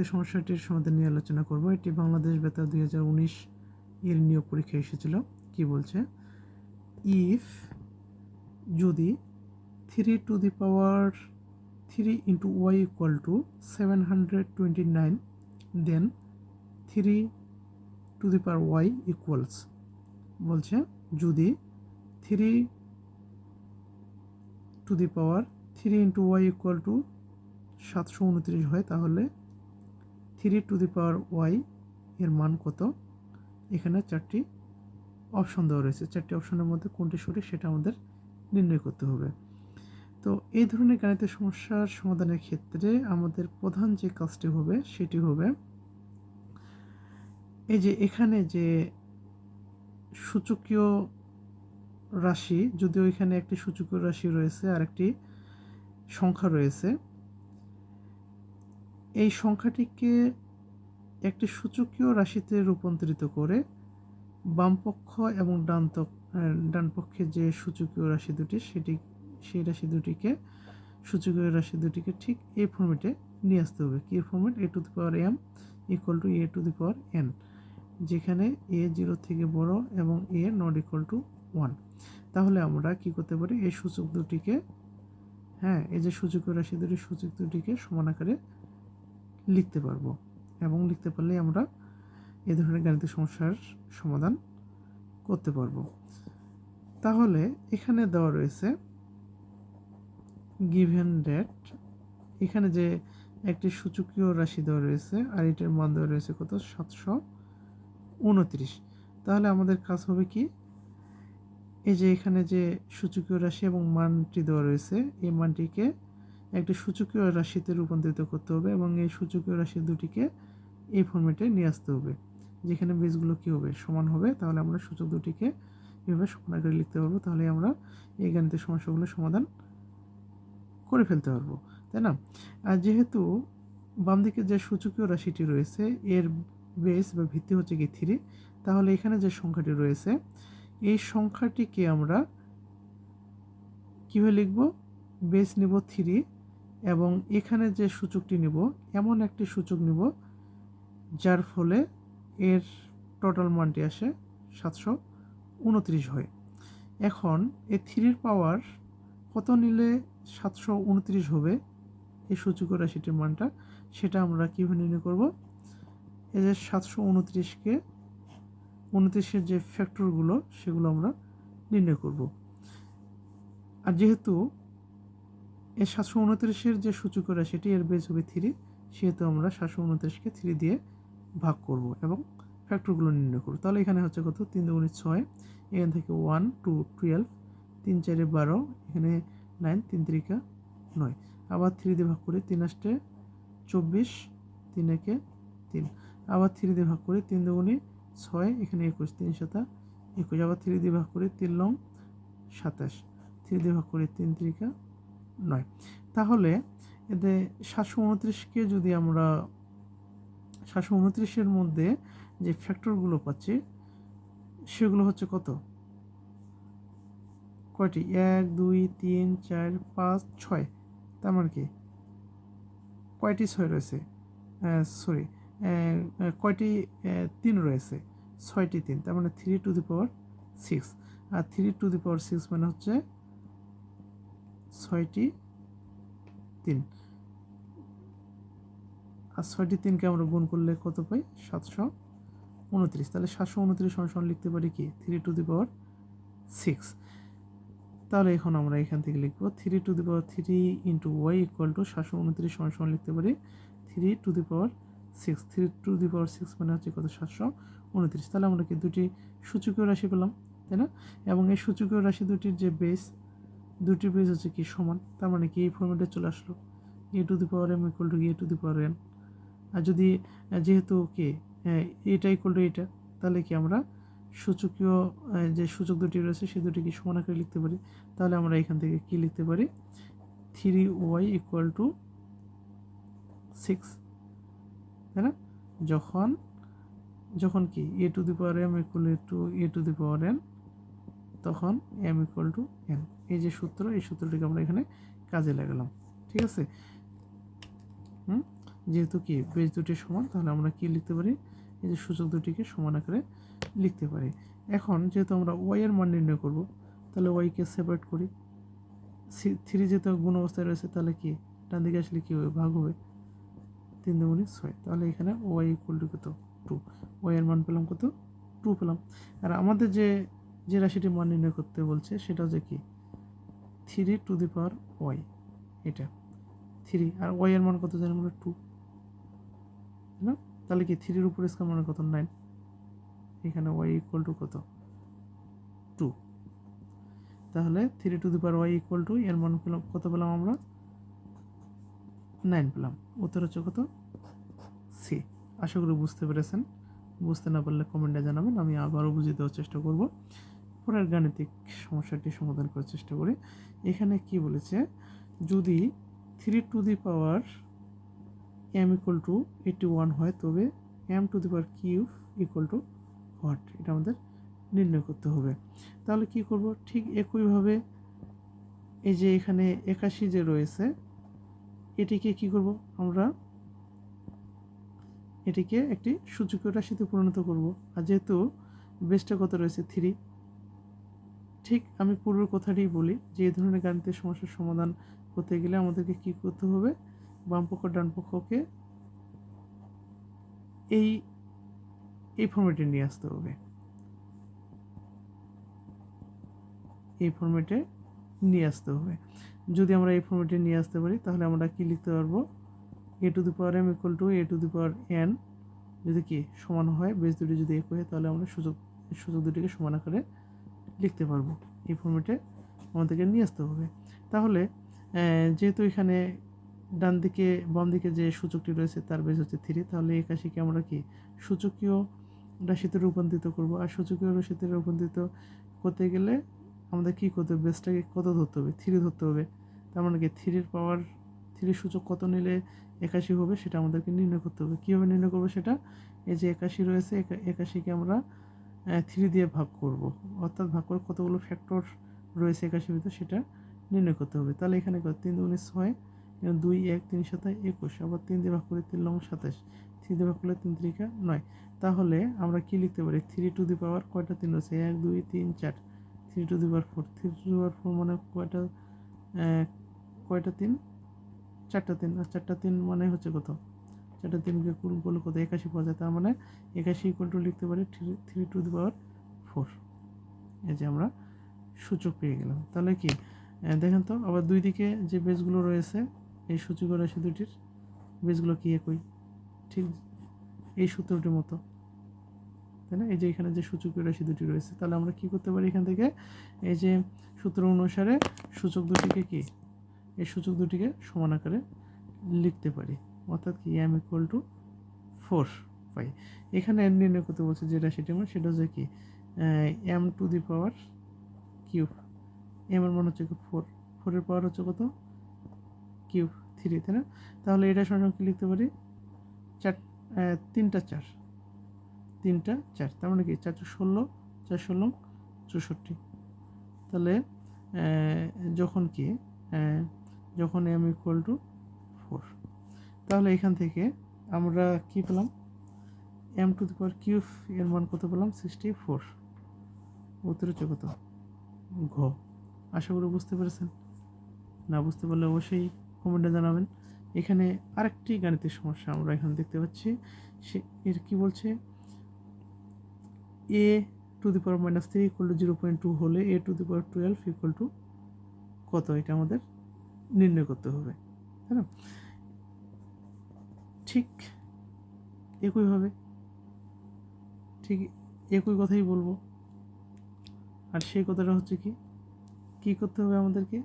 এই সমস্যাটির সমাধান নিয়ে আলোচনা করব, এটি বাংলাদেশ বেতার দুই হাজার উনিশ এর নিয়োগ পরীক্ষা এসেছিল। কি বলছে? ইফ যদি three to the power three into y equal to seven hundred twenty nine then three to the power y equals বলছে যদি three to the power three into y equal to সাতশো উনত্রিশ হয়, তাহলে three to the power y এর মান কত? এখানে চারটি অপশন দেওয়া রয়েছে। চারটি অপশনের মধ্যে কোনটি সঠিক সেটা আমাদের নির্ণয় করতে হবে। তো এই ধরনের গাণিতিক সমস্যার সমাধানের ক্ষেত্রে আমাদের প্রধান যে কাজটি হবে সেটি হবে এই যে এখানে যে সূচকীয় রাশি, যদিও এখানে একটি সূচকীয় রাশি রয়েছে আর একটি সংখ্যা রয়েছে এই সংখ্যাটিকে একটি সূচকীয় রাশিতে রূপান্তরিত করে বামপক্ষ এবং ডান ডান পক্ষের যে সূচকীয় রাশি দুটি, সেটি, সেই রাশি দুটিকে, সূচকীয় রাশি দুটিকে ঠিক এই ফর্মেটে নিয়ে আসতে হবে। কী format a to the power m equal to a to the power n যেখানে এ জিরো থেকে বড় এবং a not equal to one তাহলে আমরা কি করতে পারি? এই সূচক দুটিকে হ্যাঁ এই যে সূচকীয় রাশি দুটি, সূচক দুটিকে সমান আকারে লিখতে পারব। এবং লিখতে পারলেই আমরা এ ধরনের গাণিতিক সমস্যার সমাধান করতে পারব। তাহলে এখানে দেওয়া রয়েছে গিভেন ডেট এখানে যে একটি সূচকীয় রাশি দেওয়া রয়েছে আর এটার মান দেওয়া রয়েছে কত? সাতশো উনত্রিশ। তাহলে আমাদের কাজ হবে কি? এই যে এখানে যে সূচকীয় রাশি এবং মানটি দেওয়া রয়েছে, এই মানটিকে একটি সূচকীয় রাশিতে রূপান্তরিত করতে হবে এবং এই সূচকীয় রাশি দুটিকে এই ফর্মেটে নিয়ে আসতে হবে। যেখানে বীজগুলো কী হবে? সমান হবে। তাহলে আমরা সূচক দুটিকে এভাবে সমান আকারে লিখতে পারব। তাহলে আমরা এই গাণিতিক সমস্যাগুলো সমাধান করে ফেলতে পারব। তাই না? আর যেহেতু বাম দিকে যে সূচকীয় রাশিটি রয়েছে, এর বেস বা ভিত্তি হচ্ছে কি থ্রি তাহলে এখানে যে সংখ্যাটি রয়েছে, এই সংখ্যাটিকে আমরা কীভাবে লিখব? বেস নিব থ্রি এবং এখানে যে সূচকটি নিব, এমন একটি সূচক নিব, যার ফলে এর টোটাল মানটি আসে সাতশো উনত্রিশ হয়। এখন এ থ্রির পাওয়ার কত নিলে সাতশো উনত্রিশ হবে? এই সূচক রাশিটির মানটা, সেটা আমরা কীভাবে নির্ণয় করব? এই যে সাতশো উনত্রিশকে, উনত্রিশের যে ফ্যাক্টরগুলো সেগুলো আমরা নির্ণয় করব। আর যেহেতু এই সাতশো উনত্রিশের যে সূচক রাশিটি এর বেজ হবে থ্রি সেহেতু আমরা সাতশো উনত্রিশকে থ্রি দিয়ে ভাগ করব এবং ফ্যাক্টরগুলো নির্ণয় করব। তাহলে এখানে হচ্ছে কত? তিন দুগুণে ছয়, এখান থেকে ওয়ান টু টুয়েলভ তিন চারে বারো, এখানে নাইন তিন তিরিকা নয়। আবার থ্রি দিয়ে ভাগ করি তিন আষ্টে চব্বিশ, তিন একে তিন। আবার থ্রি দিয়ে ভাগ করি তিন দুগুণে ছয়, এখানে একুশ, তিন সাতা একুশ। আবার থ্রি দিয়ে ভাগ করি তিন লং সাতাশ। থ্রি দিয়ে ভাগ করি তিন তিরিকা নয়। তাহলে এতে সাতশো উনত্রিশকে যদি আমরা সাতশো উনত্রিশের মধ্যে যে ফ্যাক্টরগুলো পাচ্ছি, সেগুলো হচ্ছে কত? কয়টি? এক, দুই, তিন, চার, পাঁচ, ছয়। তার মানে কি? কয়টি ছয় রয়েছে? সরি কয়টি তিন রয়েছে? ছয়টি তিন। তার মানে three to the power six R three to the power six মানে হচ্ছে ছয়টি তিন। আর ছয়টি তিনকে আমরা গুণ করলে কত পাই? সাতশো উনত্রিশ। তাহলে সাতশো উনত্রিশ সমান লিখতে পারি কি? Three to the power six তাহলে এখন আমরা এখান থেকে লিখব three to the power three into y equal to সাতশো উনত্রিশ সমান লিখতে পারি three to the power six three to the power six মানে হচ্ছে কত? সাতশো উনত্রিশ। তাহলে আমরা কি দুটি সূচকীয় রাশি পেলাম, তাই না? এবং এই সূচকীয় রাশি দুটির যে বেস দুটি বেস হচ্ছে কি সমান? তার মানে কি এই ফর্মেটে চলে আসলো? A to the power m equal to a to the power n আর যদি যেহেতু কে এটা ইকুয়াল টু এটা, তাহলে কি আমরা সূচকীয় যে সূচক দুটি রয়েছে, সে দুটিকে সমান আকারে লিখতে পারি। তাহলে আমরা এখান থেকে কি লিখতে পারি? Three y equal to six তাই না? যখন যখন কি a to the power m equal to a to the power n তখন এম ইকুয়াল টু এন এই যে সূত্র, এই সূত্রটিকে আমরা এখানে কাজে লাগালাম, ঠিক আছে? হুম? যেহেতু কি বেজ দুটি সমান, তাহলে আমরা কি লিখতে পারি? এই যে সূচক দুটিকে সমান আকারে লিখতে পারি। এখন যেহেতু আমরা ওয়াই এর মান নির্ণয় করব, তাহলে ওয়াইকে সেপারেট করি। থ্রি যেহেতু গুণ অবস্থায় রয়েছে, তাহলে কি? ডান দিকে আসলে কী হবে? ভাগ হবে। তিন দুগুণি ছয়। তাহলে এখানে ওয়াই ইকুয়াল টু কত? টু ওয়াই এর মান পেলাম কত? টু পেলাম। আর আমাদের যে যে রাশিটি মান নির্ণয় করতে বলছে সেটা হচ্ছে কি? Three to the power y. এটা। থ্রি আর ওয়াই এর মান কত জানি আমরা টু। না? তাহলে কি থ্রির উপর স্কোয়ার মানে কত? নাইন। এখানে ওয়াই ইকুয়াল টু কত? টু। তাহলে three to the power y equal to এর মান পেলাম, কত পেলাম আমরা? নাইন পেলাম। উত্তর হচ্ছে কত? সি। আশা করি বুঝতে পেরেছেন। বুঝতে না পারলে কমেন্টে জানাবেন, আমি আবারও বুঝিয়ে দেওয়ার চেষ্টা করব। পরের গাণিতিক সমস্যাটি সমাধান করার চেষ্টা করি। এখানে কি বলেছে? যদি three to the power m equal to eighty one হয়, তবে m to the power cube equal to what এটা আমাদের নির্ণয় করতে হবে। তাহলে কি করব? ঠিক একইভাবে এই যে এখানে একাশি যে রয়েছে, এটিকে কি করব? আমরা এটিকে একটি সূচকীয় রাশিতে পরিণত করব। আর যেহেতু বেসটা কত রয়েছে? থ্রি ঠিক আমি পূর্বের কথাটি বলি যে, এই ধরনের গাণিতিক সমস্যার সমাধান করতে গেলে আমাদেরকে কি করতে হবে? বাম পক্ষ ডান পক্ষকে এই এই ফর্মেটে নিয়ে আসতে হবে। এই ফর্মেটে নিয়ে আসতে হবে। যদি আমরা এই ফর্মেটে নিয়ে আসতে পারি, তাহলে আমরা কি লিখতে পারব? A to the power m equal to a to the power n যদি কি সমান হয় বেস দুটি যদি এক হয়, তাহলে আমরা সুযোগ সুযোগ দুটিকে সমান আকারে লিখতে পারব। এই ফর্মেটে আমাদেরকে নিয়ে আসতে হবে। তাহলে যেহেতু এখানে ডান দিকে, বাম দিকে যে সূচকটি রয়েছে, তার বেজ হচ্ছে থ্রি তাহলে এই একাশিকে আমরা কি সূচকীয় রাশিতে রূপান্তরিত করব? আর সূচকীয় রাশিতে রূপান্তরিত করতে গেলে আমাদের কী করতে হবে? বেসটাকে কত ধরতে হবে? থ্রি ধরতে হবে। তার মানে কি থ্রির পাওয়ার থ্রির সূচক কত নিলে একাশি হবে? সেটা আমাদেরকে নির্ণয় করতে হবে। কীভাবে নির্ণয় করব সেটা? এই যে একাশি রয়েছে একাশিকে আমরা থ্রি দিয়ে ভাগ করব। অর্থাৎ ভাগ করে কতগুলো ফ্যাক্টর রয়েছে একাশির ভিতরে সেটা নির্ণয় করতে হবে। তাহলে এখানে তিন উনিশ ছয় দুই, এক, তিন সাতাশ একুশ। আবার তিন দিয়ে ভাগ করে তিন লং সাতাশ। থ্রি দিয়ে ভাগ করলে তিন ত্রিকা নয়। তাহলে আমরা কি লিখতে পারি? থ্রি টু দি পাওয়ার কয়টা তিন রয়েছে? এক, দুই, তিন, চার। Three to the power four three to the power four মানে কয়টা? কয়টা তিন? চারটা তিন। আর চারটা তিন মানে হচ্ছে কত? চারটা তিনকে কুল করলে কত একাশি পাওয়া যায়, তার মানে একাশি ইকুয়াল টু লিখতে পারি three three to the power four এই যে আমরা সূচক পেয়ে গেলাম। তাহলে কি? দেখেন তো, আবার দুই দিকে যে বেসগুলো রয়েছে, এই সূচক রাশি দুটির বেসগুলো কি একই? ঠিক এই সূত্রটির মতো। তাই না? এই যে এখানে যে সূচক রাশি দুটি রয়েছে, তাহলে আমরা কি করতে পারি এখান থেকে? এই যে সূত্র অনুসারে সূচক দুটিকে কি? এই সূচক দুটিকে সমান আকারে লিখতে পারি। অর্থাৎ কি এম ইকুয়াল টু ফোর পাই এখানে এম নির্ণয় করতে বলছে যেটা রাশিটি আমার সেটা হচ্ছে কি m to the power cube m এর মান হচ্ছে কি ফোর ফোরের পাওয়ার হচ্ছে কত? কিউব থ্রি তাই না? তাহলে এটা সঙ্গে কি লিখতে পারি? চার তিনটা চার। তিনটা চার, তার মানে কি চারশো ষোলো, চার, ষোলো, চৌষট্টি। তাহলে যখন কি যখন এম ইকুয়াল টু ফোর তাহলে এখান থেকে আমরা কি পেলাম? M to the power cube এর মান কত পেলাম? সিক্সটি ফোর হচ্ছে কত? ঘ। আশা করি বুঝতে পেরেছেন। না বুঝতে পারলে অবশ্যই কমেন্টে জানাবেন। এখানে আরেকটি গাণিতিক সমস্যা আমরা এখানে দেখতে পাচ্ছি। সে এর কি বলছে? A to the power minus three equal to zero point two হলে a to the power twelve equal to কত? এটা আমাদের নির্ণয় করতে হবে। তাই না? ঠিক একইভাবে ঠিক একই কথাই বলব। আর সেই কথাটা হচ্ছে কি, কী করতে হবে আমাদেরকে?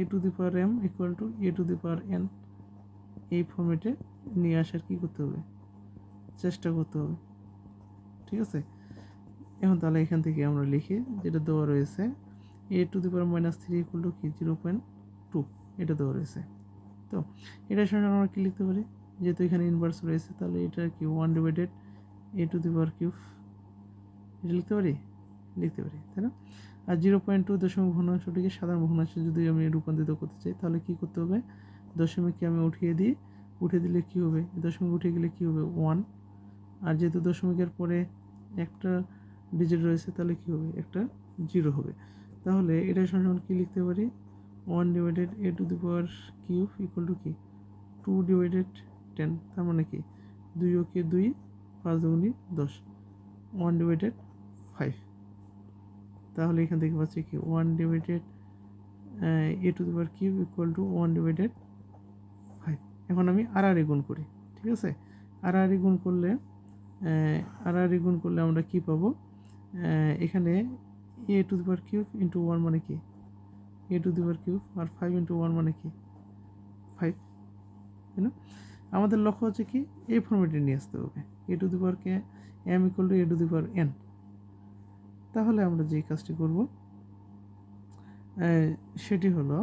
A to the power m equal to a to the power n এই ফর্মেটে নিয়ে আসার কী করতে হবে? চেষ্টা করতে হবে। ঠিক আছে? এখন তাহলে এখান থেকে আমরা লিখি, যেটা দেওয়া রয়েছে a to the power minus three equal to কি? জিরো পয়েন্ট টু এটা দেওয়া রয়েছে। তো এটার সঙ্গে আমরা কী লিখতে পারি? যেহেতু এখানে ইনভার্স রয়েছে, তাহলে এটা কি one divided a to the power cube এটা লিখতে পারি? লিখতে পারি, তাই না? আর জিরো পয়েন্ট টু দশমিক ভগ্নাংশটিকে সাধারণ ভগ্নাংশে যদি আমি রূপান্তরিত করতে চাই, তাহলে কী করতে হবে? দশমিককে আমি উঠিয়ে দিই উঠে দিলে কী হবে? দশমিক উঠে গেলে কী হবে? ওয়ান আর যেহেতু দশমিকের পরে একটা ডিজিট রয়েছে, তাহলে কী হবে? একটা জিরো হবে। তাহলে এটা সমান কী লিখতে পারি? One divided a to the power cube equal to কি? টু ডিভাইডেড টেন তার মানে কি? দুই ওকে দুই, পাঁচ দুগুনি দশ ওয়ান ডিভাইডেড ফাইভ তাহলে এখান থেকে পাচ্ছি কি? One divided a to the cube equal to one divided five এখন আমি আর আর গুণ করি, ঠিক আছে? আর আর গুণ করলে আর আর গুণ করলে আমরা কি পাবো? এখানে a to the power cube into one মানে কি? এ টু দি কিউব আর ফাইভ ইন্টু ওয়ান মানে কি? ফাইভ তাই না? আমাদের লক্ষ্য হচ্ছে কি, এই ফর্মেটে নিয়ে আসতে হবে। A to the power k m equal to a to the power n তাহলে আমরা যে কাজটি করব সেটি হলো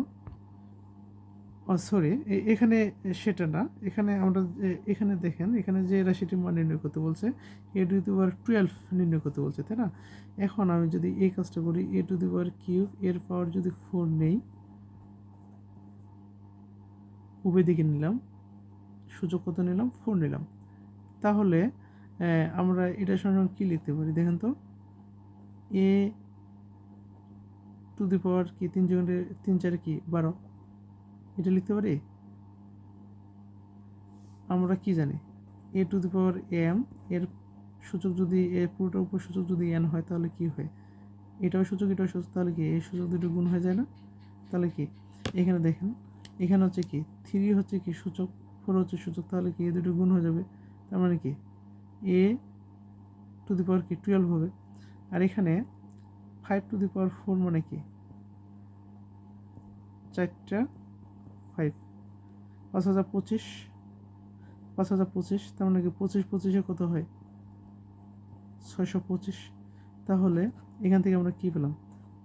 সরি এখানে সেটা না, এখানে আমরা এখানে দেখেন, এখানে যে রাশিটির মান নির্ণয় করতে বলছে a to the power twelve নির্ণয় করতে বলছে, তাই না? এখন আমি যদি এই কাজটা করি এ টু দি পাওয়ার কিউব এর পাওয়ার যদি ফোর নেই, উভয় দিকে নিলাম। সূচক কত নিলাম ফোর নিলাম। তাহলে আমরা এটার সঙ্গে কী লিখতে পারি দেখেন তো? এ টু দি পাওয়ার কি তিন জনের তিন চারে কি বারো? এটা লিখতে পারি? আমরা কি জানি? এ টু দি পাওয়ার এম, এর সূচক যদি, এ পুরোটার উপর সূচক যদি এন হয় তাহলে কি হয়? এটাও সূচক এটাও সূচক তাহলে কি? এই সূচক দুটো গুণ হয়ে যায় না? তাহলে কি? এখানে দেখেন, এখানে হচ্ছে কি? থ্রি হচ্ছে কি সূচক ফোর হচ্ছে সূচক তাহলে কি এ দুটো গুণ হয়ে যাবে? তার মানে কি? এ টু দি পাওয়ার কি? টুয়েলভ হবে। আর এখানে five to the power four মানে কি? চারটা ফাইভ পাঁচ হাজার পঁচিশ। পাঁচ হাজার পঁচিশ, তার মানে কি পঁচিশ পঁচিশে কত হয়? ছয়শো পঁচিশ। তাহলে এখান থেকে আমরা কী পেলাম?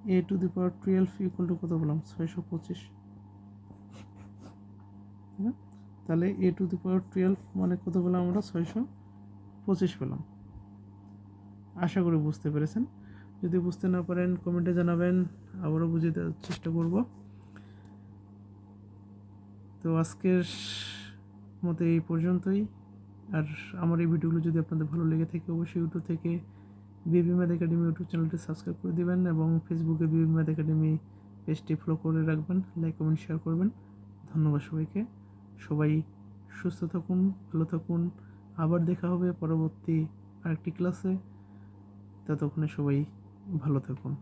A to the power twelve equal to কত পেলাম? ছয়শো পঁচিশ। না? তাহলে এ টু দি পাওয়ার টুয়েলভ মানে কত পেলাম আমরা? ছয়শো পঁচিশ পেলাম। আশা করি বুঝতে পেরেছেন। যদি বুঝতে না পারেন কমেন্টে জানাবেন। আবারও বুঝিয়ে দেওয়ার চেষ্টা করব। তো আজকের মতো এই পর্যন্তই। আর আমার এই ভিডিওগুলো যদি আপনাদের ভালো লেগে থাকে, অবশ্যই ইউটিউব থেকে বিবি ম্যাথ একাডেমি ইউটিউব চ্যানেলটি সাবস্ক্রাইব করে দিবেন এবং ফেসবুকে বিবি ম্যাথ একাডেমি পেজটি ফলো করে রাখবেন লাইক কমেন্ট শেয়ার করবেন। ধন্যবাদ সবাইকে। সবাই সুস্থ থাকুন, ভালো থাকুন। আবার দেখা হবে পরবর্তী আরেকটি ক্লাসে ততক্ষণে সবাই ভালো থাকুন।